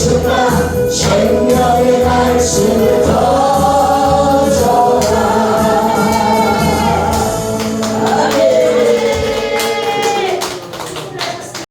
주가 생명의 말씀을